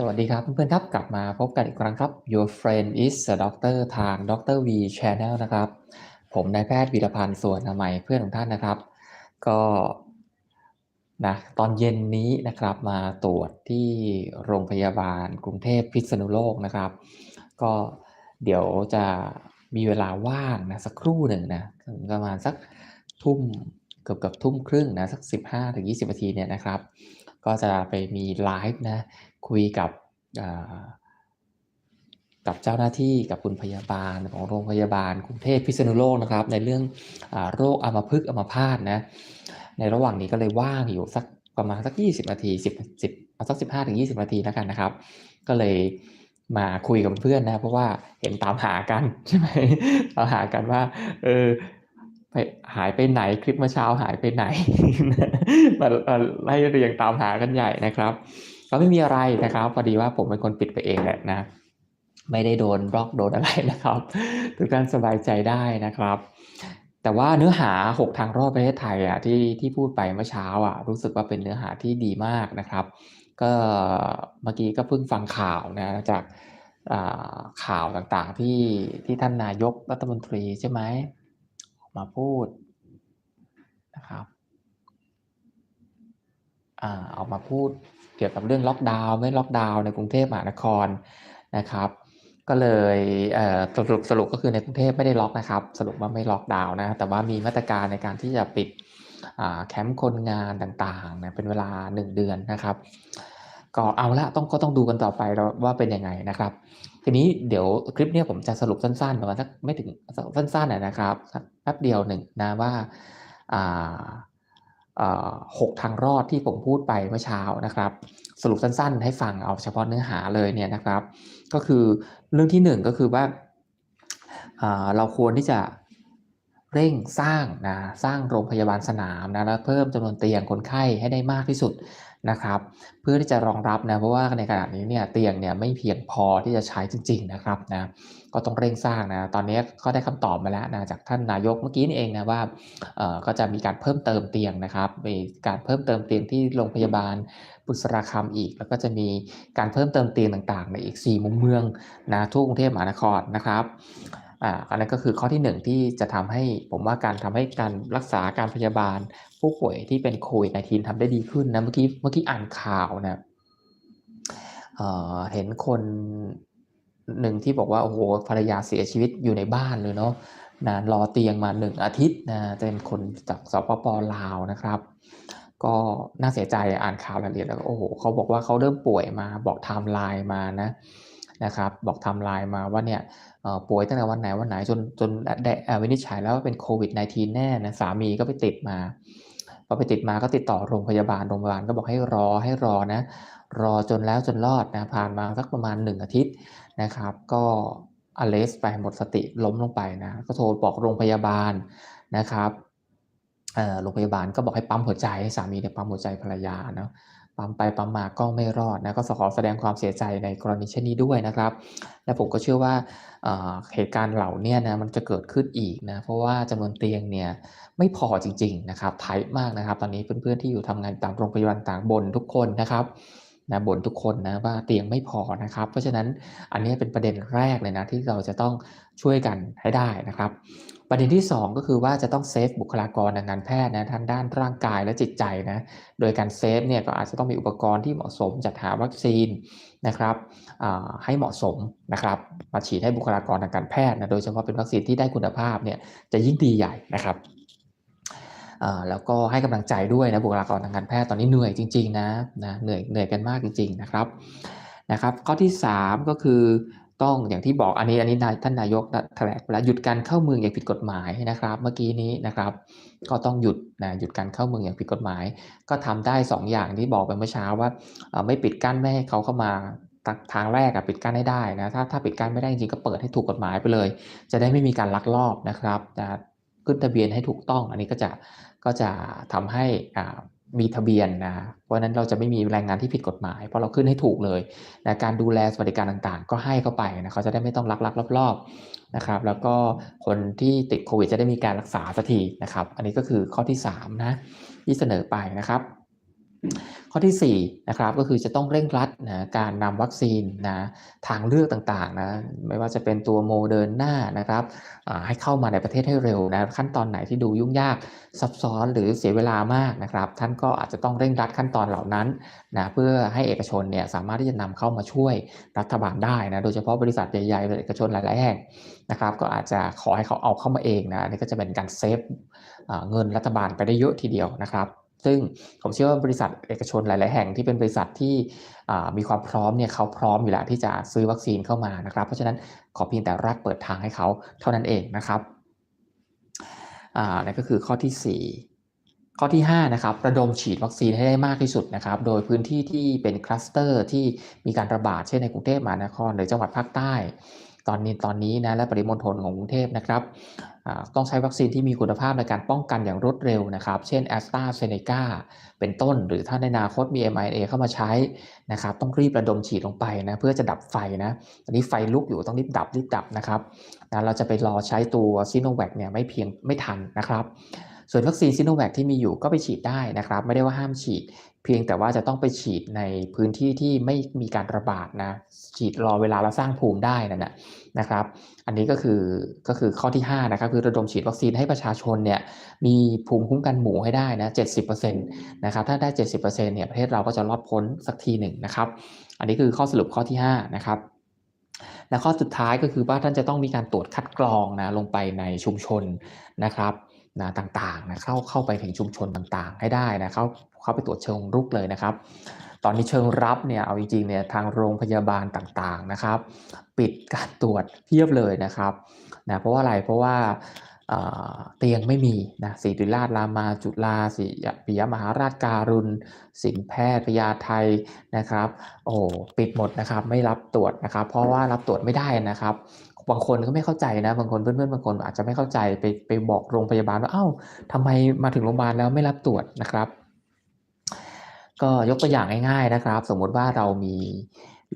สวัสดีครับเพื่อนๆครับกลับมาพบกันอีกครั้งครับ Your friend is a doctor ทาง Dr. V Channel นะครับ ผมนายแพทย์วีรพันธ์ส่วนอมัยเพื่อนของท่านนะครับ ก็นะตอนเย็นนี้นะครับมาตรวจที่โรงพยาบาลกรุงเทพพิษณุโลกนะครับ ก็เดี๋ยวจะมีเวลาว่างนะสักครู่หนึ่งนะประมาณสักทุ่มเกือบกับทุ่มครึ่งนะสัก 15-20นาทีเนี่ยนะครับ ก็จะไปมีไลฟ์นะคุยกับกับเจ้าหน้าที่กับคุณพยาบาลของโรงพยาบาลกรุงเทพพิษณุโลกนะครับ ในเรื่องอโรคอัมพฤกษ์อัมพาตนะในระหว่างนี้ก็เลยว่างอยู่สักประมาณสัก 20 นาที 10 10เอาสัก 15ถึง20 นาทีแล้วกันนะครับ ก็เลยมาคุยกับเพื่อนนะ เพราะว่าเห็นตามหากันใช่ไหมตามหากันว่าเออ ไปหายไปไหนคลิปเมื่อเช้าหายไปไหนมาไล่เรียงตามหากันใหญ่นะครับ ก็ไม่มีอะไรนะครับพอดีว่าผมเป็นคนปิดไปเองแหละนะ ไม่ได้โดนบล็อกโดนอะไรนะครับ ทุกท่านสบายใจได้นะครับ แต่ว่าเนื้อหา 6 ทางรอบประเทศไทยอะที่ที่พูดไปเมื่อเช้าอะรู้สึกว่าเป็นเนื้อหาที่ดีมากนะครับ ก็เมื่อกี้ก็เพิ่งฟังข่าวนะจากข่าวต่างๆที่ที่ท่านนายกรัฐมนตรีใช่ไหม มาพูดนะครับอ่าออกมาพูดเกี่ยวกับเรื่องล็อกดาวน์ไม่ล็อกดาวน์ในกรุงเทพมหานครนะครับก็เลยสรุปสรุปก็คือในกรุงเทพไม่ได้ล็อกนะครับ สรุปว่าไม่ล็อกดาวน์นะแต่ว่ามีมาตรการในการที่จะปิดแคมป์คนงานต่างๆนะเป็นเวลา 1 เดือนนะครับ ก็เอาละต้องก็ต้องดูกันต่อไปว่าเป็นยังไงนะครับ ทีนี้เดี๋ยวคลิปนี้ผมจะสรุปสั้นๆประมาณสักไม่ถึงสั้นๆนะครับสักแป๊บเดียวหนึ่งนะว่าหกทางรอดที่ผมพูดไปเมื่อเช้านะครับ สรุปสั้นๆ ให้ฟังเอาเฉพาะเนื้อหาเลยเนี่ยนะครับ ก็คือเรื่องที่1ก็คือว่าเราควรที่จะเร่งสร้างนะสร้างโรงพยาบาลสนามนะแล้วเพิ่มจำนวนเตียงคนไข้ให้ได้มากที่สุด นะครับเพื่อที่จะรองรับนะเพราะว่าในขณะนี้เนี่ยเตียงเนี่ยไม่เพียงพอที่จะใช้จริง ๆนะครับนะก็ต้องเร่งสร้างนะตอนนี้ก็ได้คำตอบมาแล้วนะจากท่านนายกเมื่อกี้นี่เองนะว่าก็จะมีการเพิ่มเติมเตียงนะครับมีการเพิ่มเติมเตียงที่โรงพยาบาลบุษราคำอีก แล้วก็จะมีการเพิ่มเติมเตียงต่างๆ ในอีก 4 มุมเมืองนะทั่วกรุงเทพมหานครนะครับ อ่าอันนั้นก็คือข้อที่ 1 ที่จะทำให้ผมว่าการทำให้การรักษาการพยาบาล ผู้ป่วยที่เป็นโควิด -19 ทำได้ดีขึ้นนะเมื่อกี้เมื่อกี้อ่านข่าวนะเเห็นคนหนึ่งที่บอกว่าโอ้โหภรรยาเสียชีวิตอยู่ในบ้านเลยเนาะนะรอเตียงมาหนึ่งอาทิตย์นะจะเป็นคนจากสปปลาวนะครับ ก็น่าเสียใจอ่านข่าวรายละเอียดแล้วโอ้โหเขาบอกว่าเขาเริ่มป่วยมาบอกไทม์ไลน์มานะ นะครับบอกทม์ไลน์มาว่าเนี่ยป่วยตั้งแต่วันไหนวันไหนจนจนได้วินิจฉัยแล้วว่าเป็นโควิด -19 แน่นะสามีก็ไปติดมาพอไปติดมาก็ติดต่อโรงพยาบาลโรงพยาบาลก็บอกให้รอให้รอนะรอจนแล้วจนรอดนะผ่านมาสักประมาณ 1 อาทิตย์นะครับ ก็อเลสไปหมดสติล้มลงไปนะก็โทรบอกโรงพยาบาลนะครับโรงพยาบาลก็บอกให้ปั๊มหัวใจให้สามีเนี่ยปั๊มหัวใจภรรยาเนาะ ปั๊มไปปั๊มมาก็ไม่รอดนะก็ขอแสดงความเสียใจในกรณีเช่นนี้ด้วยนะครับ และผมก็เชื่อว่าเหตุการณ์เหล่านี้นะมันจะเกิดขึ้นอีกนะเพราะว่าจำนวนเตียงเนี่ยไม่พอจริง ๆ นะครับไทยมากนะครับ ตอนนี้เพื่อนๆที่อยู่ทำงานตามโรงพยาบาลต่างบนทุกคนนะครับ นะบ่นทุกคนนะว่าเตียงไม่พอนะครับ เพราะฉะนั้นอันนี้เป็นประเด็นแรกเลยนะที่เราจะต้องช่วยกันให้ได้นะครับ ประเด็นที่ 2 ก็คือว่าจะต้องเซฟบุคลากรทางการแพทย์นะทั้งด้านร่างกายและจิตใจนะโดยการเซฟเนี่ยก็อาจจะต้องมีอุปกรณ์ที่เหมาะสมจัดหาวัคซีนนะครับให้เหมาะสมนะครับมาฉีดให้บุคลากรทางการแพทย์นะโดยเฉพาะเป็นวัคซีนที่ได้คุณภาพเนี่ยจะยิ่งดีใหญ่นะครับ แล้วก็ให้กำลังใจด้วยนะบุคลากรทางการแพทย์ตอนนี้เหนื่อยจริงๆนะนะเหนื่อยเหนื่อยกันมากจริง ๆนะครับนะครับ ข้อที่ 3 ก็คือต้องอย่างที่บอกอันนี้อันนี้ท่านนายกแถลงแล้วหยุดการเข้าเมืองอย่างผิดกฎหมายนะครับ เมื่อกี้นี้นะครับ ก็ต้องหยุดนะหยุดการเข้าเมืองอย่างผิดกฎหมาย ก็ทำได้ 2 อย่างที่บอกไปเมื่อเช้าว่าไม่ปิดกั้นไม่ให้เขาเข้ามาทางแรกอะปิดกั้นให้ได้นะถ้าถ้าปิดกั้นไม่ได้จริงก็เปิดให้ถูกกฎหมายไปเลย จะได้ไม่มีการลักลอบนะครับจะ ขึ้นทะเบียนให้ถูกต้อง อันนี้ก็จะก็จะทำให้มีทะเบียนนะเพราะนั้นเราจะไม่มีแรงงานที่ผิดกฎหมาย เพราะเราขึ้นให้ถูกเลยนะการดูแลสวัสดิการต่างๆ ก็ให้เข้าไปนะเขาจะได้ไม่ต้องลักลักรอบๆนะครับแล้วก็คนที่ติดโควิดจะได้มีการรักษาสักทีนะครับ อันนี้ก็คือข้อที่3นะที่เสนอไปนะครับ ข้อที่4นะครับก็คือจะต้องเร่งรัดนะการนำวัคซีนนะทางเลือกต่างๆนะไม่ว่าจะเป็นตัวโมเดอร์นานะครับให้เข้ามาในประเทศให้เร็วนะขั้นตอนไหนที่ดูยุ่งยากซับซ้อนหรือเสียเวลามากนะครับ ท่านก็อาจจะต้องเร่งรัดขั้นตอนเหล่านั้นนะเพื่อให้เอกชนเนี่ยสามารถที่จะนำเข้ามาช่วยรัฐบาลได้นะโดยเฉพาะบริษัทใหญ่ๆเอกชนหลายๆแห่งนะครับ ก็อาจจะขอให้เขาเอาเข้ามาเองนะนี่ก็จะเป็นการเซฟเงินรัฐบาลไปได้เยอะทีเดียวนะครับ ซึ่งผมเชื่อว่าบริษัทเอกชนหลาย ๆ แห่งที่เป็นบริษัทที่มีความพร้อมเนี่ยเขาพร้อมอยู่แล้วที่จะซื้อวัคซีนเข้ามานะครับ เพราะฉะนั้นขอเพียงแต่รัฐเปิดทางให้เขาเท่านั้นเองนะครับอ่านั่นก็คือข้อที่ 4 ข้อที่5นะครับระดมฉีดวัคซีนให้ได้มากที่สุดนะครับ โดยพื้นที่ที่เป็นคลัสเตอร์ที่มีการระบาดเช่นในกรุงเทพมหานครหรือจังหวัดภาคใต้ ตอนนี้ตอนนี้นะและปริมณฑลของกรุงเทพนะครับต้องใช้วัคซีนที่มีคุณภาพในการป้องกันอย่างรวดเร็วนะครับ เช่นแอสตราเซเนกาเป็นต้น หรือถ้าในอนาคตมี mRNA เข้ามาใช้นะครับ ต้องรีบระดมฉีดลงไปนะเพื่อจะดับไฟนะตอนนี้ไฟลุกอยู่ต้องรีบดับรีบดับนะครับนะเราจะไปรอใช้ตัวซีโนแวคเนี่ยไม่เพียงไม่ทันนะครับ ส่วนวัคซีนซีโนแวคที่มีอยู่ก็ไปฉีดได้นะครับ ไม่ได้ว่าห้ามฉีด เพียงแต่ว่าจะต้องไปฉีดในพื้นที่ที่ไม่มีการระบาดนะฉีดรอเวลาเราสร้างภูมิได้นั่นแหละนะครับ อันนี้ก็คือก็คือข้อที่5นะครับคือระดมฉีดวัคซีนให้ประชาชนเนี่ยมีภูมิคุ้มกันหมู่ให้ได้นะ70%นะครับถ้าได้70%เนี่ยประเทศเราก็จะรอดพ้นสักทีหนึ่งนะครับ อันนี้คือข้อสรุปข้อที่5นะครับและข้อสุดท้ายก็คือว่าท่านจะต้องมีการตรวจคัดกรองนะลงไปในชุมชนนะครับ นะต่างๆนะเข้าเข้าไปถึงชุมชนต่างๆ ให้ได้นะเข้าเข้าไปตรวจเชิงรุกเลยนะครับ ตอนนี้เชิงรับเนี่ยเอาจริงๆเนี่ยทางโรงพยาบาลต่างๆนะครับ ปิดการตรวจเพียบเลยนะครับนะเพราะว่าอะไรเพราะว่า เตียงไม่มีนะศิริราชรามาจุฬาศิปิยมหาราชการุณสินแพทย์พยาไทยนะครับ โอ้ปิดหมดนะครับ ไม่รับตรวจนะครับ เพราะว่ารับตรวจไม่ได้นะครับ บางคนก็ไม่เข้าใจนะ บางคนเพื่อนๆบางคนอาจจะไม่เข้าใจไปไปบอกโรงพยาบาลว่า เอ้าทำไมมาถึงโรงพยาบาลแล้วไม่รับตรวจนะครับ ก็ยกตัวอย่างง่าย ๆนะครับ สมมติว่าเรามี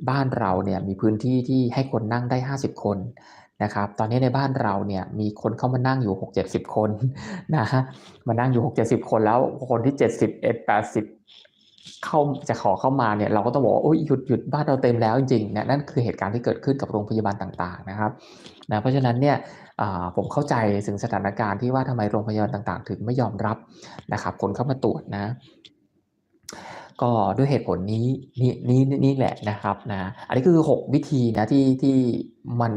บ้านเราเนี่ยมีพื้นที่ที่ให้คนนั่งได้ 50 คน นะครับ ตอนนี้ในบ้านเราเนี่ยมีคนเข้ามานั่งอยู่ 6 70 คนนะฮะมานั่งอยู่ 6 70 คนแล้วคนที่71 80เข้าจะขอเข้ามาเนี่ยเราก็ต้องบอกว่าหยุดหยุดบ้านเราเต็มแล้วจริงๆนะนั่นคือเหตุการณ์ที่เกิดขึ้นกับโรงพยาบาลต่างๆนะครับนะเพราะฉะนั้นเนี่ยผมเข้าใจถึงสถานการณ์ที่ว่าทำไมโรงพยาบาลต่างๆ ถึงไม่ยอมรับนะครับคนเข้ามาตรวจนะ ก็ด้วยเหตุผลนี้นี่นี่นี่แหละนะครับนะอันนี้คือ 6 วิธีนะที่ที่มัน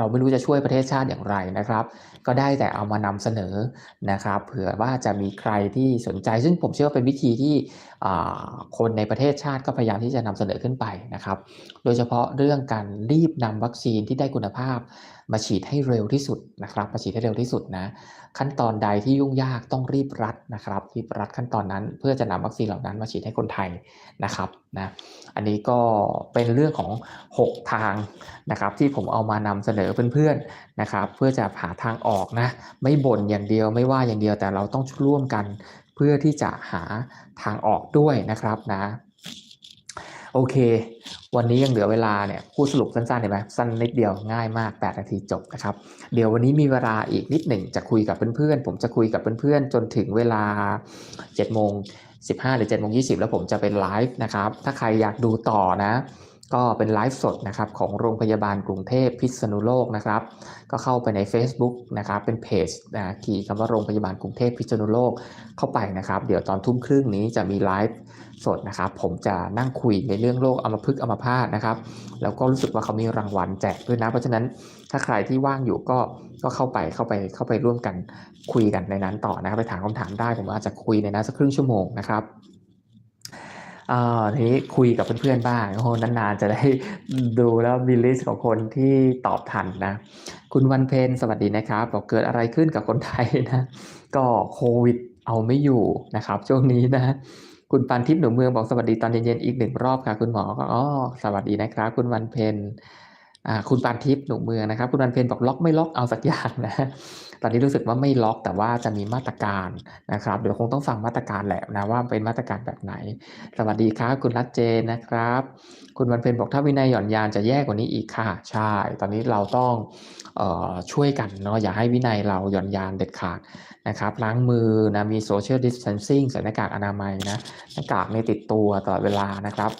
เราไม่รู้จะช่วยประเทศชาติอย่างไรนะครับ ก็ได้แต่เอามานำเสนอนะครับเผื่อว่าจะมีใครที่สนใจ ซึ่งผมเชื่อว่าเป็นวิธีที่คนในประเทศชาติก็พยายามที่จะนำเสนอขึ้นไปนะครับ โดยเฉพาะเรื่องการรีบนำวัคซีนที่ได้คุณภาพ มาฉีดให้เร็วที่สุดนะครับ มาฉีดให้เร็วที่สุดนะ ขั้นตอนใดที่ยุ่งยากต้องรีบรัดนะครับรีบรัดขั้นตอนนั้น เพื่อจะนำวัคซีนเหล่านั้นมาฉีดให้คนไทยนะครับนะอันนี้ก็เป็นเรื่องของ 6 ทางนะครับที่ผมเอามานำเสนอเพื่อนๆนะครับ เพื่อจะหาทางออกนะไม่บ่นอย่างเดียวไม่ว่าอย่างเดียวแต่เราต้องร่วมกัน เพื่อที่จะหาทางออกด้วยนะครับนะโอเค วันนี้ยังเหลือเวลาเนี่ยพูดสรุปสั้นๆเห็นไหมสั้นนิดเดียวง่ายมาก 8 นาทีจบนะครับ เดี๋ยววันนี้มีเวลาอีกนิดหนึ่งจะคุยกับเพื่อนๆ ผมจะคุยกับเพื่อนๆ จนถึงเวลา7โมง15 หรือ7โมง20 แล้วผมจะเป็นไลฟ์นะครับ ถ้าใครอยากดูต่อนะ ก็เป็นไลฟ์สดนะครับของโรงพยาบาลกรุงเทพพิษณุโลกนะครับ ก็เข้าไปใน Facebook นะครับเป็นเพจนะขี่คำว่าโรงพยาบาลกรุงเทพพิษณุโลกเข้าไปนะครับ เดี๋ยวตอนทุ่มครึ่งนี้จะมีไลฟ์ สดนะครับ ผมจะนั่งคุยในเรื่องโรคอัมพฤกษ์อัมพาตนะครับ แล้วก็รู้สึกว่าเขามีรางวัลแจกด้วยนะ เพราะฉะนั้นถ้าใครที่ว่างอยู่ก็ก็เข้าไปเข้าไปเข้าไปร่วมกันคุยกันในนั้นต่อนะครับ ไปถามคำถามได้ผมอาจจะคุยในนั้นสักครึ่งชั่วโมงนะครับทีนี้คุยกับเพื่อนๆบ้างโอ้นานๆจะได้ดูแล้วมีลิสต์ของคนที่ตอบทันนะ คุณวันเพนสวัสดีนะครับบอกเกิดอะไรขึ้นกับคนไทยนะ ก็โควิดเอาไม่อยู่นะครับ ช่วงนี้นะ คุณปันทิพย์หนูเมืองบอกสวัสดีตอนเย็นๆอีกหนึ่งรอบค่ะ คุณหมอก็อ๋อสวัสดีนะครับ คุณวันเพนอ่า คุณปานทิพย์หนูเมืองนะครับ คุณวันเพนบอกล็อกไม่ล็อกเอาสักอย่างนะตอนนี้รู้สึกว่าไม่ล็อกแต่ว่าจะมีมาตรการนะครับ เดี๋ยวคงต้องฟังมาตรการแหละนะว่าเป็นมาตรการแบบไหน สวัสดีครับคุณรัตเจนนะครับ คุณวันเพนบอกถ้าวินัยหย่อนยานจะแย่กว่านี้อีกค่ะใช่ ตอนนี้เราต้องออช่วยกันเนาะอย่าให้วินัยเราหย่อนยานเด็ดขาดนะครับล้างมือนะมีโซเชียลดิสเทนซิ่งใส่หน้ากากอนามัยนะหน้ากากในติดตัวตลอดเวลานะครับ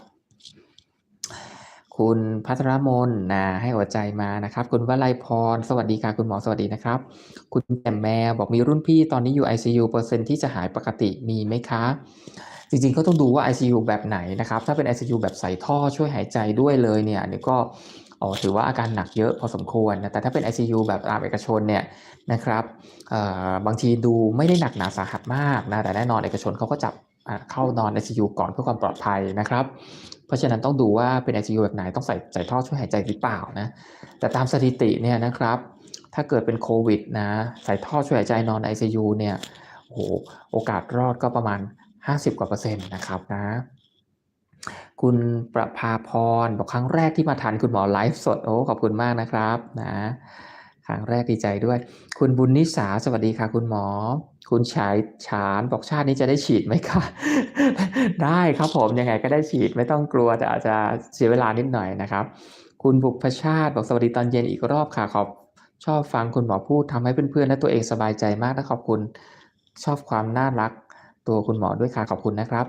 คุณพัทรมนนะให้หัวใจมานะครับ คุณวลัยพร สวัสดีค่ะ คุณหมอสวัสดีนะครับ คุณแจ่มแมวบอกมีรุ่นพี่ตอนนี้อยู่ ICU เปอร์เซ็นต์ที่จะหายปกติมีไหมคะ จริงๆก็ต้องดูว่า ICU แบบไหนนะครับ ถ้าเป็น ICU แบบใส่ท่อช่วยหายใจด้วยเลยเนี่ยนี่ก็อ๋อถือว่าอาการหนักเยอะพอสมควรนะแต่ถ้าเป็น ICU แบบตามเอกชนเนี่ยนะครับบางทีดูไม่ได้หนักหนาสาหัสมากนะแต่แน่นอนเอกชนเขาก็จับเข้านอน ICU ก่อนเพื่อความปลอดภัยนะครับ เพราะฉะนั้นต้องดูว่าเป็น ICU แบบไหนต้องใส่ใส่ท่อช่วยหายใจหรือเปล่านะแต่ตามสถิติเนี่ยนะครับ ถ้าเกิดเป็นโควิดนะใส่ท่อช่วยหายใจนอน ICU เนี่ยโอ้โหโอกาสรอดก็ประมาณ 50 กว่าเปอร์เซ็นต์นะครับนะคุณประภาพรบอกครั้งแรกที่มาทันคุณหมอไลฟ์สดโอ้ขอบคุณมากนะครับนะครั้งแรกดีใจด้วย คุณบุญนิสาสวัสดีค่ะคุณหมอ คุณชายฉานบอกชาตินี้จะได้ฉีดไหมคะ ได้ครับผมยังไงก็ได้ฉีดไม่ต้องกลัวแต่อาจจะเสียเวลานิดหน่อยนะครับ คุณบุพชาติบอกสวัสดีตอนเย็นอีกรอบค่ะขอบชอบฟังคุณหมอพูดทำให้เพื่อนๆและตัวเองสบายใจมากและขอบคุณชอบความน่ารักตัวคุณหมอด้วยค่ะขอบคุณนะครับ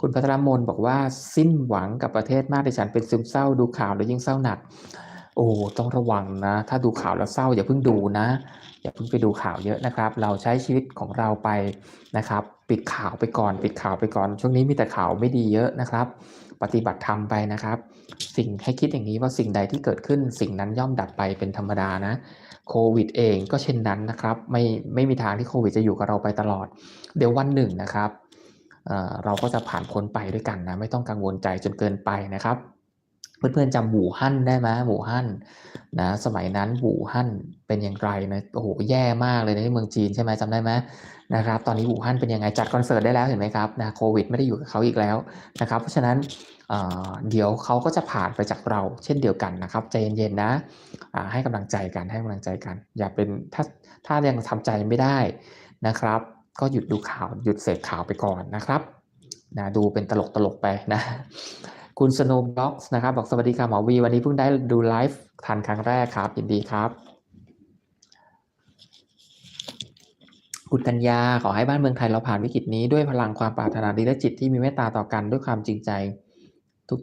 คุณพัทรมนบอกว่าสิ้นหวังกับประเทศมากดิฉันเป็นซึมเศร้าดูข่าวแล้วยิ่งเศร้าหนัก โอ้ต้องระวังนะ ถ้าดูข่าวแล้วเศร้าอย่าเพิ่งดูนะ อย่าเพิ่งไปดูข่าวเยอะนะครับ เราใช้ชีวิตของเราไปนะครับ ปิดข่าวไปก่อน ปิดข่าวไปก่อน ช่วงนี้มีแต่ข่าวไม่ดีเยอะนะครับ ปฏิบัติธรรมไปนะครับ สิ่งให้คิดอย่างนี้ว่าสิ่งใดที่เกิดขึ้น สิ่งนั้นย่อมดับไปเป็นธรรมดานะโควิดเองก็เช่นนั้นนะครับไม่ไม่มีทางที่โควิดจะอยู่กับเราไปตลอด เดี๋ยววันหนึ่งนะครับเราก็จะผ่านพ้นไปด้วยกันนะ ไม่ต้องกังวลใจจนเกินไปนะครับ เพื่อนๆจำหูฮั่นได้ไหมหูฮั่นนะสมัยนั้นหูฮั่นเป็นอย่างไรนะโอ้โหแย่มากเลยในเมืองจีนใช่ไหมจำได้ไหมนะครับ ตอนนี้หูฮั่นเป็นยังไงจัดคอนเสิร์ตได้แล้วเห็นไหมครับนะโควิดไม่ได้อยู่กับเขาอีกแล้วนะครับ เพราะฉะนั้นเดี๋ยวเขาก็จะผ่านไปจากเราเช่นเดียวกันนะครับใจเย็นๆนะให้กำลังใจกันให้กำลังใจกัน อย่าเป็นถ้าถ้ายังทำใจไม่ได้นะครับ ก็หยุดดูข่าวหยุดเสพข่าวไปก่อนนะครับนะดูเป็นตลกตลกไปนะ คุณสโนว์บ็อกซ์นะครับ บอกสวัสดีค่ะหมอวีวันนี้เพิ่งได้ดูไลฟ์ทันครั้งแรกครับยินดีครับ คุณกัญญาขอให้บ้านเมืองไทยเราผ่านวิกฤตนี้ด้วยพลังความปรารถนาดีและจิตที่มีเมตตาต่อกันด้วยความจริงใจ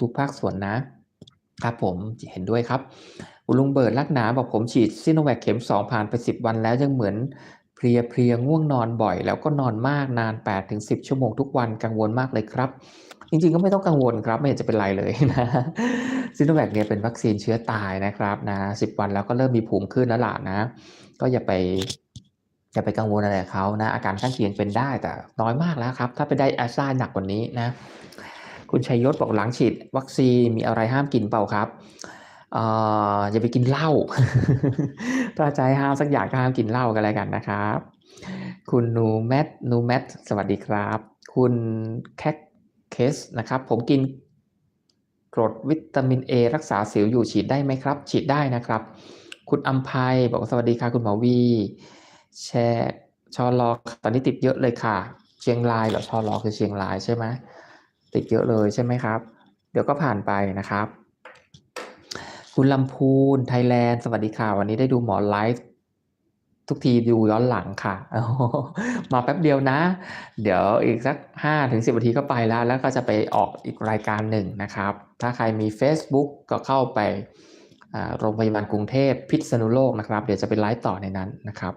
ทุกๆ ภาคส่วนนะครับผมเห็นด้วยครับคุณลุงเบิร์ดลักหนาบอกผมฉีดซิโนแวคเข็มสองผ่านไป 10 วันแล้วยังเหมือนเพลียเพลียง่วงนอนบ่อย แล้วก็นอนมากนาน8ถึง10 ชั่วโมงทุกวันกังวลมากเลยครับ จริงๆก็ไม่ต้องกังวลครับ ไม่เห็นจะเป็นไรเลยนะซิโนแวคเนี่ยเป็นวัคซีนเชื้อตายนะครับนะสิบวันแล้วก็เริ่มมีภูมิขึ้นแล้วล่ะนะ ก็อย่าไปอย่าไปกังวลอะไรเขานะ อาการข้างเคียงเป็นได้แต่น้อยมากแล้วครับ ถ้าไปได้อสซาหนักกว่านี้นะ คุณชัยยศบอกหลังฉีด วัคซีนมีอะไรห้ามกินเปล่าครับอย่าไปกินเหล้าถ้าใจห้ามสักอย่างก็ห้ามกินเหล้ากันเลยกันนะครับ คุณนูแมทนูแมทสวัสดีครับ คุณแคค เคสนะครับ ผมกินกรดวิตามิน A รักษาสิวอยู่ฉีดได้ไหมครับ ฉีดได้นะครับ คุณอัมภัยบอกสวัสดีค่ะ คุณหมอวี แชร์ชอลอตอนนี้ติดเยอะเลยค่ะ เชียงรายเหรอชอลอคือเชียงรายใช่ไหมติดเยอะเลยใช่ไหมครับ เดี๋ยวก็ผ่านไปนะครับ คุณลำพูนไทยแลนด์สวัสดีค่ะ วันนี้ได้ดูหมอไลฟ์ ทุกทีดูย้อนหลังค่ะ มาแป๊บเดียวนะ เดี๋ยวอีกสัก5ถึง10นาทีก็ไปแล้ว แล้วก็จะไปออกอีกรายการหนึ่งนะครับ ถ้าใครมี Facebook ก็เข้าไปโรงพยาบาลกรุงเทพพิษณุโลกนะครับ เดี๋ยวจะเป็นไลฟ์ต่อในนั้นนะครับ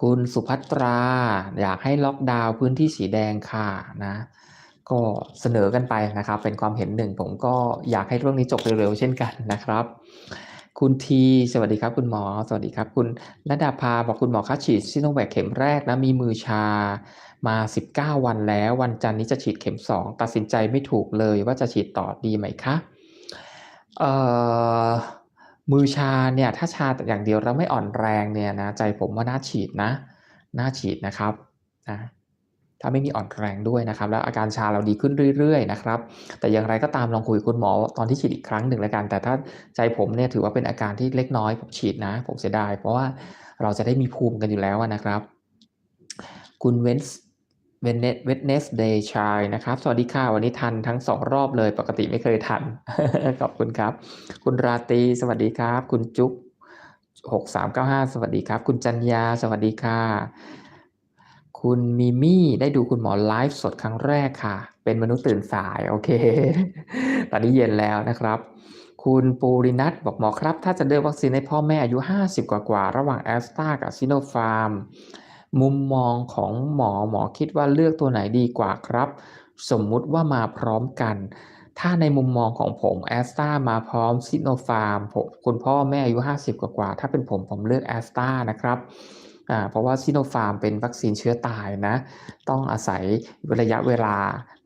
คุณสุภัตราอยากให้ล็อกดาวน์พื้นที่สีแดงค่ะนะ ก็เสนอกันไปนะครับ เป็นความเห็นหนึ่ง ผมก็อยากให้เรื่องนี้จบเร็วๆเช่นกันนะครับ คุณที สวัสดีครับ คุณหมอ สวัสดีครับ คุณนดาภาบอกคุณหมอคะฉีดซิโนแวคเข็มแรกนะ มีมือชามา 19 วันแล้ว วันจันทร์นี้จะฉีดเข็ม 2 ตัดสินใจไม่ถูกเลยว่าจะฉีดต่อดีไหมคะเอ่อมือชาเนี่ยถ้าชาแต่อย่างเดียวแล้วไม่อ่อนแรงเนี่ยนะใจผมว่าน่าฉีดนะ น่าฉีดนะครับนะ ถ้าไม่มีอ่อนแรงด้วยนะครับ แล้วอาการชาเราดีขึ้นเรื่อยๆนะครับ แต่อย่างไรก็ตามลองคุยกับคุณหมอตอนที่ฉีดอีกครั้งหนึ่งแล้วกัน แต่ถ้าใจผมเนี่ยถือว่าเป็นอาการที่เล็กน้อยผมฉีดนะ ผมเสียดายเพราะว่าเราจะได้มีภูมิกันอยู่แล้วนะครับ คุณเวนส์เวนเนสเวนเนสเดย์ชายนะครับ สวัสดีค่ะวันนี้ทันทั้งสองรอบเลย ปกติไม่เคยทัน ขอบคุณครับ คุณราตรีสวัสดีครับ คุณจุ๊บหกสามเก้าห้าสวัสดีครับ คุณจันยาสวัสดีค่ะ คุณมิมี่ได้ดูคุณหมอไลฟ์สดครั้งแรกค่ะ เป็นมนุษย์ตื่นสาย โอเค ตอนนี้เย็นแล้วนะครับ คุณปูรินัทบอกหมอครับ ถ้าจะเลือกวัคซีนให้พ่อแม่อายุ 50 กว่ากว่าๆระหว่างแอสตรากับซิโนฟาร์ม มุมมองของหมอหมอคิดว่าเลือกตัวไหนดีกว่าครับ สมมุติว่ามาพร้อมกัน ถ้าในมุมมองของผมแอสตรามาพร้อมซิโนฟาร์มผมคุณพ่อแม่อายุ 50 กว่ากว่าๆถ้าเป็นผมผมเลือกแอสตรานะครับ เพราะว่าซิโนฟาร์มเป็นวัคซีนเชื้อตายนะ ต้องอาศัยระยะเวลา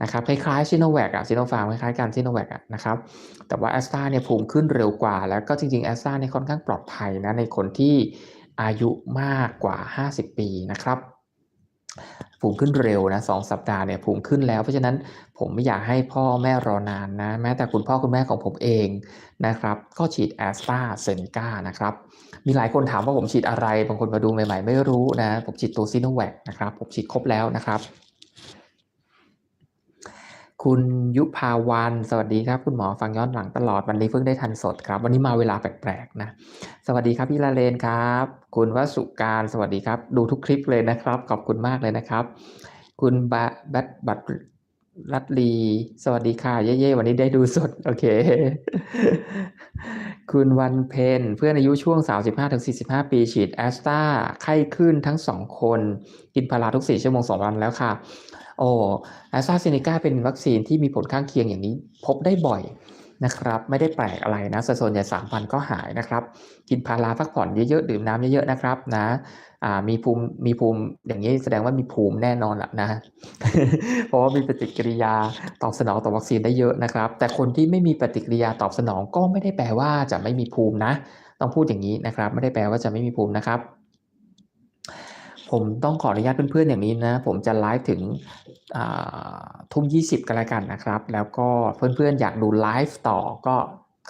นะครับคล้ายๆซิโนแวคอะซิโนฟาร์มคล้ายๆกันซิโนแวคอะนะครับแต่ว่าแอสตราเนี่ยภูมิขึ้นเร็วกว่า แล้วก็จริงๆแอสตราเนี่ยค่อนข้างปลอดภัยนะในคนที่อายุมากกว่า 50 ปีนะครับ ภูมิขึ้นเร็วนะสองสัปดาห์เนี่ยภูมิขึ้นแล้ว เพราะฉะนั้นผมไม่อยากให้พ่อแม่รอนานนะ แม้แต่คุณพ่อคุณแม่ของผมเองนะครับ ก็ฉีดแอสตราเซนกานะครับ มีหลายคนถามว่าผมฉีดอะไร บางคนมาดูใหม่ ๆ ไม่รู้นะ ผมฉีดตัวซีโนแวคนะครับ ผมฉีดครบแล้วนะครับ คุณยุพาวันสวัสดีครับ คุณหมอฟังย้อนหลังตลอดวันนี้เพิ่งได้ทันสดครับ วันนี้มาเวลาแปลกๆนะ สวัสดีครับพี่ลาเลนครับ คุณวสุการสวัสดีครับ ดูทุกคลิปเลยนะครับ ขอบคุณมากเลยนะครับ คุณบะบัตบัตรัตลีสวัสดีค่ะ เย่ๆวันนี้ได้ดูสด โอเค คุณวันเพนเพื่อนอายุช่วง 35-45 ปีฉีดแอสตราไข้ขึ้นทั้งสองคน กินพาราทุก 4 ชั่วโมง 2 วันแล้วค่ะ โอ้แอสตราเซเนกาเป็นวัคซีนที่มีผลข้างเคียงอย่างนี้พบได้บ่อยนะครับ ไม่ได้แปลกอะไรนะส่วนใหญ่สามพันก็หายนะครับ กินพาราพักผ่อนเยอะๆ ดื่มน้ำเยอะๆ นะครับนะมีภูมิมีภูมิอย่างนี้แสดงว่ามีภูมิแน่นอนแหละนะ เพราะว่ามีปฏิกิริยาตอบสนองต่อวัคซีนได้เยอะนะครับ แต่คนที่ไม่มีปฏิกิริยาตอบสนองก็ไม่ได้แปลว่าจะไม่มีภูมินะ ต้องพูดอย่างนี้นะครับ ไม่ได้แปลว่าจะไม่มีภูมินะครับ ผมต้องขออนุญาตเพื่อนๆอย่างนี้นะ ผมจะไลฟ์ถึงทุ่มยี่สิบกันแล้วกันนะครับ แล้วก็เพื่อนๆอยากดูไลฟ์ต่อก็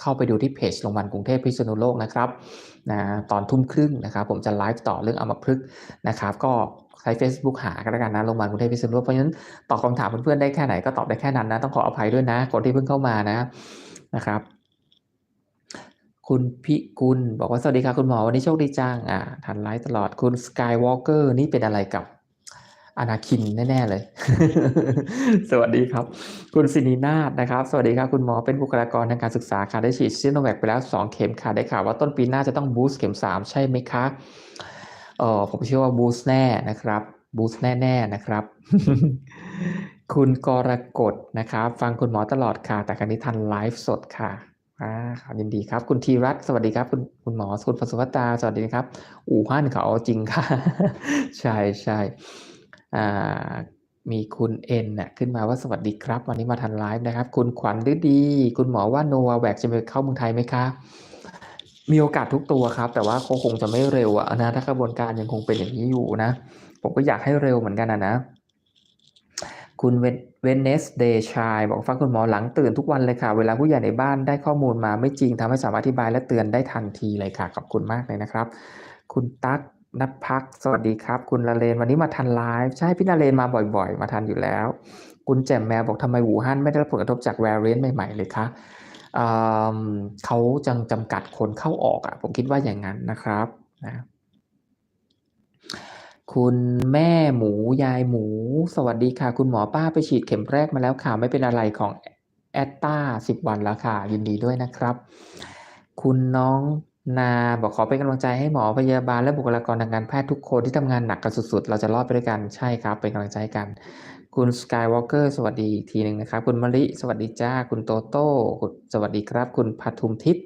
เข้าไปดูที่เพจโรงพยาบาลกรุงเทพพิษณุโลกนะครับนะตอนทุ่มครึ่งนะครับ ผมจะไลฟ์ต่อเรื่องอัมพฤกษ์นะครับ ก็ใช้ Facebook หากันแล้วกันนะโรงพยาบาลกรุงเทพพิษณุโลกเพราะฉะนั้นตอบคำถามเพื่อนๆได้แค่ไหนก็ตอบได้แค่นั้นนะ ต้องขออภัยด้วยนะ คนที่เพิ่งเข้ามานะนะครับ คุณพิกุล บอกว่าสวัสดีค่ะคุณหมอวันนี้โชคดีจังอ่าทันไลฟ์ตลอดคุณสกายวอล์กเกอร์นี่เป็นอะไรกับอนาคินแน่ๆเลย สวัสดีครับ คุณสินีนาฏนะครับ สวัสดีครับคุณหมอเป็นบุคลากรทางการศึกษาค่ะได้ฉีดซิโนแวคไปแล้ว 2 เข็มค่ะได้ข่าวว่าต้นปีหน้าจะต้องบูสต์เข็ม 3 ใช่ไหมคะเออผมเชื่อว่าบูสต์แน่นะครับบูสต์แน่ ๆนะครับ คุณกรกฎนะครับ ฟังคุณหมอตลอดค่ะ แต่ครั้นี้ทันไลฟ์สดค่ะ อ่าครับยินดีครับ คุณธีรัตน์สวัสดีครับ คุณคุณหมอคุณปสุวัตตาสวัสดีครับ อู่ฮั่นเขาเอาจริงค่ะ ใช่ใช่อ่ามีคุณเอ็นน่ะขึ้นมาว่าสวัสดีครับ วันนี้มาทันไลฟ์นะครับ คุณขวัญฤดี คุณหมอว่าโนวาแวกจะไปเข้าเมืองไทยไหมคะมีโอกาสทุกตัวครับ แต่ว่าเขาคงจะไม่เร็วอะนะถ้ากระบวนการยังคงเป็นอย่างนี้อยู่นะ ผมก็อยากให้เร็วเหมือนกันนะนะ คุณเวนเนสเดชายบอกฟังคุณหมอหลังตื่นทุกวันเลยค่ะ เวลาผู้ใหญ่ในบ้านได้ข้อมูลมาไม่จริงทำให้สามารถอธิบายและเตือนได้ทันทีเลยค่ะ ขอบคุณมากเลยนะครับ คุณตั๊กนภักสวัสดีครับ คุณละเลนวันนี้มาทันไลฟ์ใช่พี่ละเลนมาบ่อย ๆ มาทันอยู่แล้ว คุณแจ่มแมวบอกทำไมหูฮั่นไม่ได้รับผลกระทบจากแวรเรนใหม่ๆเลยคะเเขาจังจำกัดคนเข้าออกอะผมคิดว่าอย่างนั้นนะครับนะ คุณแม่หมูยายหมู สวัสดีค่ะ คุณหมอป้าไปฉีดเข็มแรกมาแล้วค่ะ ไม่เป็นอะไรของแอตตาสิบวันแล้วค่ะ ยินดีด้วยนะครับ คุณน้องนาบอกขอเป็นกำลังใจให้หมอพยาบาลและบุคลากรทางการแพทย์ทุกคนที่ทำงานหนักกันสุดๆ เราจะรอดไปด้วยกันใช่ครับ เป็นกำลังใจกัน คุณสกายวอล์กเกอร์สวัสดีอีกทีหนึ่งนะครับ คุณมะลิสวัสดีจ้า คุณโตโต้สวัสดีครับ คุณพัทุมทิพย์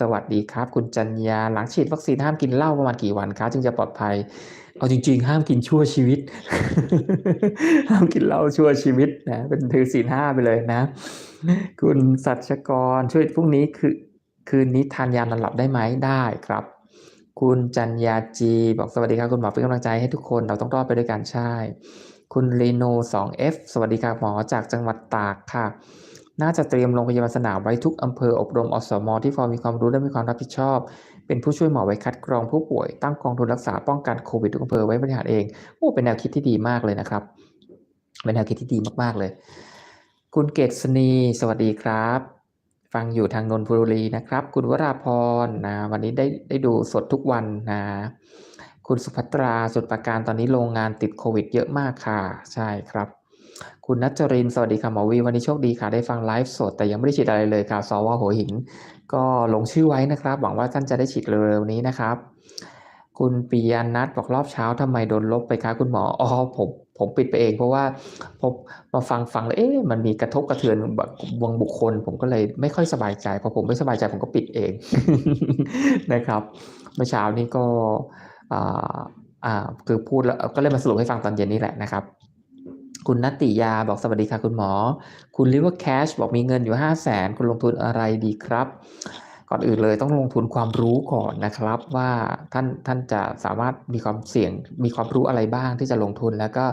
สวัสดีครับ คุณจัญญาหลังฉีดวัคซีนห้ามกินเหล้าประมาณกี่วันคะจึงจะปลอดภัย เอาจริง ๆ ห้ามกินชั่วชีวิต ห้ามกินเหล้าชั่วชีวิตนะเป็นถือศีลห้าไปเลยนะ คุณสัชกรช่วยพรุ่งนี้คือคืนนี้ทานยานอนหลับได้ไหมได้ครับ คุณจัญญาจีบอกสวัสดีครับคุณหมอเป็นกำลังใจให้ทุกคนเราต้องรอดไปด้วยกันใช่ คุณเรโน 2F สวัสดีค่ะหมอจากจังหวัดตากค่ะ น่าจะเตรียมโรงพยาบาลสนามไว้ทุกอำเภออบรมอสมที่พอมีความรู้และมีความรับผิดชอบ เป็นผู้ช่วยหมอไว้คัดกรองผู้ป่วย ตั้งกองทุนรักษาป้องกันโควิดทุกอำเภอไว้บริหารเองโอ้เป็นแนวคิดที่ดีมากเลยนะครับ เป็นแนวคิดที่ดีมากๆเลย คุณเกษณีสวัสดีครับ ฟังอยู่ทางนนทบุรีนะครับ คุณวราพรนะวันนี้ได้ได้ดูสดทุกวันนะคุณสุภัตราสุดประการตอนนี้โรงงานติดโควิดเยอะมากค่ะ ใช่ครับ คุณนัจจริน สวัสดีค่ะหมอวี วันนี้โชคดีค่ะ ได้ฟังไลฟ์สด แต่ยังไม่ได้ฉีดอะไรเลยค่ะ สวหัวหิน ก็ลงชื่อไว้นะครับ หวังว่าท่านจะได้ฉีดเร็วๆนี้นะครับ คุณปียนัทบอกรอบเช้าทำไมโดนลบไปคะคุณหมออ๋อผมผมปิดไปเองเพราะว่าผมมาฟังฟังแล้วเอ๊ะมันมีกระทบกระเทือนแบบวงบุคคล ผมก็เลยไม่ค่อยสบายใจพอผมไม่สบายใจผมก็ปิดเองนะครับเมื่อเช้านี้ก็อ่าอ่าคือพูดแล้วก็เลยมาสรุปให้ฟังตอนเย็นนี้แหละนะครับ คุณนัตติยาบอกสวัสดีค่ะคุณหมอ คุณลิเวอร์แคชบอกมีเงินอยู่ 5 0 0แสนคุณลงทุนอะไรดีครับ ก่อนอื่นเลยต้องลงทุนความรู้ก่อนนะครับ ว่าท่านท่านจะสามารถมีความเสี่ยงมีความรู้อะไรบ้างที่จะลงทุนแล้วก็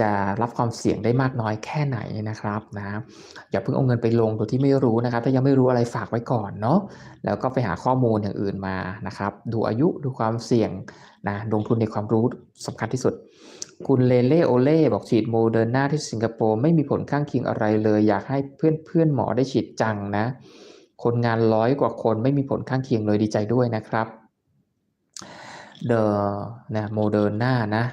จะรับความเสี่ยงได้มากน้อยแค่ไหนนะครับนะอย่าเพิ่งเอาเงินไปลงโดยที่ไม่รู้นะครับ ถ้ายังไม่รู้อะไรฝากไว้ก่อนเนาะแล้วก็ไปหาข้อมูลอย่างอื่นมานะครับ ดูอายุดูความเสี่ยงนะลงทุนในความรู้สำคัญที่สุด คุณเลเล่โอเล่บอกฉีดโมเดอร์นาที่สิงคโปร์ไม่มีผลข้างเคียงอะไรเลย อยากให้เพื่อนเพื่อนหมอได้ฉีดจังนะ คนงานร้อยกว่าคนไม่มีผลข้างเคียงเลยดีใจด้วยนะครับเดอนะโมเดอร์นานะ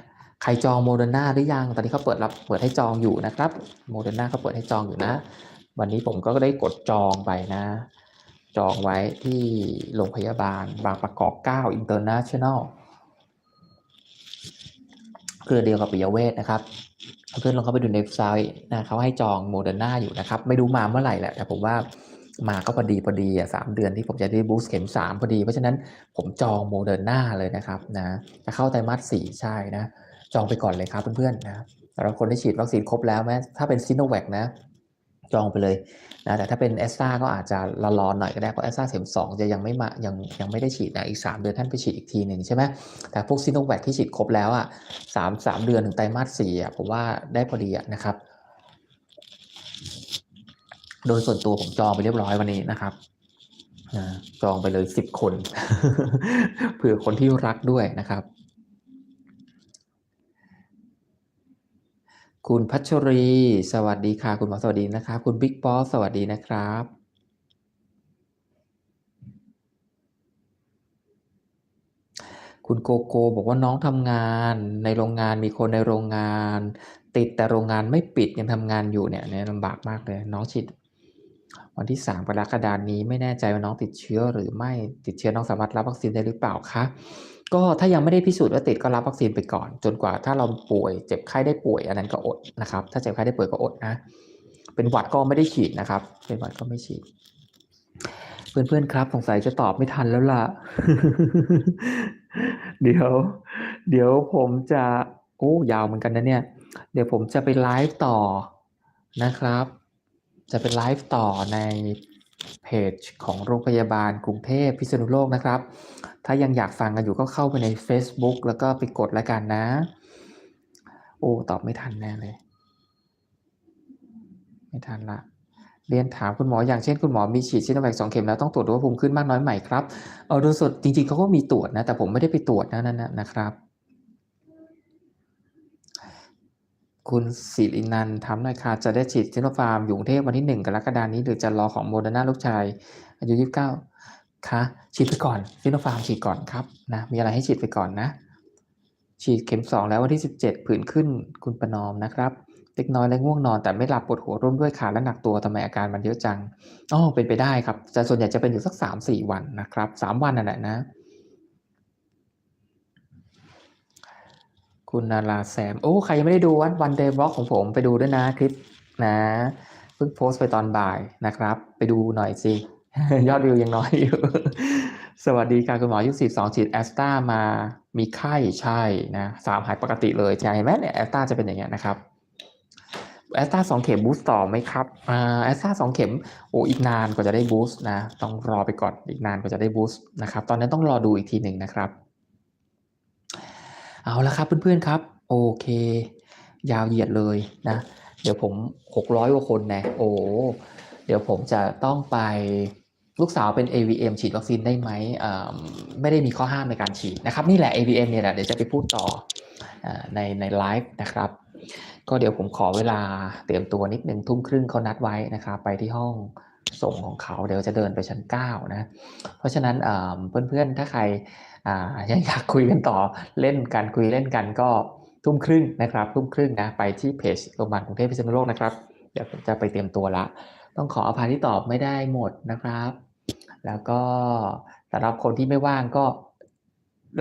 ใครจองโมเดอร์นาหรือยัง ตอนนี้เขาเปิดรับเปิดให้จองอยู่นะครับโมเดอร์นาเขาเปิดให้จองอยู่นะ วันนี้ผมก็ได้กดจองไปนะ จองไว้ที่โรงพยาบาลบางประกอบ 9 International เครือเดียวกับปิยเวทนะครับเพื่อนลองเข้าไปดูในเว็บไซต์นะเขาให้จองโมเดอร์นาอยู่นะครับ ไม่รู้มาเมื่อไหร่แหละแต่ผมว่ามาก็พอดีพอดีอะสามเดือนที่ผมจะได้บูสต์เข็มสามพอดี เพราะฉะนั้นผมจองโมเดอร์นาเลยนะครับนะจะเข้าไตรมาสสี่ใช่นะ จองไปก่อนเลยครับเพื่อนๆนะสำหรับคนที่ฉีดวัคซีนครบแล้วแม้ถ้าเป็นซิโนแวคนะ จองไปเลยนะแต่ถ้าเป็นแอสตราก็อาจจะรอๆหน่อยก็ได้เพราะแอสตราเข็มสองจะยังไม่มายังยังไม่ได้ฉีดนะอีก 3 เดือนท่านไปฉีดอีกทีหนึ่งใช่ไหมแต่พวกซิโนแวคที่ฉีดครบแล้วอะสามสามเดือนถึงไตรมาสสี่อะผมว่าได้พอดีอะนะครับ โดยส่วนตัวผมจองไปเรียบร้อยวันนี้นะครับนะจองไปเลยสิบคนเผื่อคนที่รักด้วยนะครับ คุณพัชรี สวัสดีค่ะ คุณหมอสวัสดีนะครับ คุณบิ๊กบอสสวัสดีนะครับ คุณโกโก้บอกว่าน้องทำงานในโรงงานมีคนในโรงงาน ติดแต่โรงงานไม่ปิดยังทำงานอยู่เนี่ยเนี่ยลำบากมากเลย น้องฉีดวันที่3กรกฎานี้ไม่แน่ใจว่าน้องติดเชื้อหรือไม่ติดเชื้อน้องสามารถรับวัคซีนได้หรือเปล่าคะ ก็ถ้ายังไม่ได้พิสูจน์ว่าติดก็รับวัคซีนไปก่อน จนกว่าถ้าเราป่วยเจ็บไข้ได้ป่วยอันนั้นก็อดนะครับ ถ้าเจ็บไข้ได้ป่วยก็อดนะ เป็นหวัดก็ไม่ได้ฉีดนะครับ เป็นหวัดก็ไม่ฉีด เพื่อนๆครับ สงสัยจะตอบไม่ทันแล้วล่ะ เดี๋ยว เดี๋ยวผมจะโอ้ยาวเหมือนกันนะเนี่ย เดี๋ยวผมจะไปไลฟ์ต่อนะครับ จะเป็นไลฟ์ต่อใน เพจของโรงพยาบาลกรุงเทพพิษณุโลกนะครับ ถ้ายังอยากฟังกันอยู่ก็เข้าไปใน Facebook แล้วก็ไปกดแล้วกันนะ โอ้ตอบไม่ทันแน่เลย ไม่ทันละเรียนถามคุณหมออย่างเช่นคุณหมอมีฉีดซิโนแวคสองเข็มแล้วต้องตรวจดูว่าภูมิขึ้นมากน้อยไหมครับ เออโดยสดจริงๆเขาก็มีตรวจนะแต่ผมไม่ได้ไปตรวจนะนั่นนะนะครับ คุณศิรินันท์ถามหน่อยค่ะจะได้ฉีดซิโนฟาร์มอยู่กรุงเทพวันที่หนึ่งกรกฎานี้ หรือจะรอของโมเดอร์นาลูกชาย อายุยี่สิบเก้าคะ ฉีดไปก่อนซิโนฟาร์มฉีดก่อนครับนะมีอะไรให้ฉีดไปก่อนนะ ฉีดเข็มสองแล้ววันที่สิบเจ็ดผื่นขึ้นคุณประนอมนะครับเล็กน้อยและง่วงนอนแต่ไม่หลับปวดหัวร่วมด้วยขาและหนักตัวทำไมอาการมันเยอะจังอ๋อเป็นไปได้ครับแต่ส่วนใหญ่จะเป็นอยู่สักสามสี่วันนะครับสามวันนั่นแหละนะ คุณนาราแซม โอ้ ใครยังไม่ได้ดูวันวันเดย์บล็อกของผมไปดูด้วยนะคลิปนะเพิ่งโพสต์ไปตอนบ่ายนะครับ ไปดูหน่อยสิ ยอดวิวยังน้อยอยู่ สวัสดีค่ะคุณหมออายุ42ฉีดแอสตามามีไข้ใช่นะสามหายปกติเลยใช่ไหมเนี่ยแอสตาจะเป็นอย่างเงี้ยนะครับแอสตาสองเข็มบูสต์ต่อไหมครับแอสตาสองเข็มโอ้อีกนานกว่าจะได้บูสต์นะ ต้องรอไปก่อนอีกนานกว่าจะได้บูสต์นะครับ ตอนนั้นต้องรอดูอีกทีหนึ่งนะครับ เอาละครับเพื่อนๆครับ โอเค ยาวเหยียดเลยนะ เดี๋ยวผมหกร้อยกว่าคนนะโอ้เดี๋ยวผมจะต้องไปลูกสาวเป็น AVM ฉีดวัคซีนได้ไหมไม่ได้มีข้อห้ามในการฉีดนะครับ นี่แหละ AVM เนี่ยแหละเดี๋ยวจะไปพูดต่ออในในไลฟ์นะครับ ก็เดี๋ยวผมขอเวลาเตรียมตัวนิดหนึ่งทุ่มครึ่งเขานัดไว้นะครับ ไปที่ห้องส่งของเขาเดี๋ยวจะเดินไปชั้น 9 นะ เพราะฉะนั้นเพื่อนๆ ถ้าใคร ยังอยากคุยกันต่อเล่นกันคุยเล่นกันก็ทุ่มครึ่งนะครับ ทุ่มครึ่งนะไปที่เพจโรงพยาบาลกรุงเทพพิษณุโลกนะครับ เดี๋ยวผมจะไปเตรียมตัวละ ต้องขออภัยที่ตอบไม่ได้หมดนะครับ แล้วก็สำหรับคนที่ไม่ว่างก็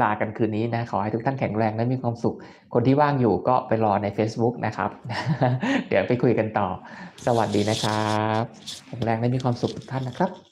ลากันคืนนี้นะ ขอให้ทุกท่านแข็งแรงและมีความสุข คนที่ว่างอยู่ก็ไปรอใน Facebook นะครับ เดี๋ยวไปคุยกันต่อ สวัสดีนะครับ แข็งแรงและมีความสุขทุกท่านนะครับ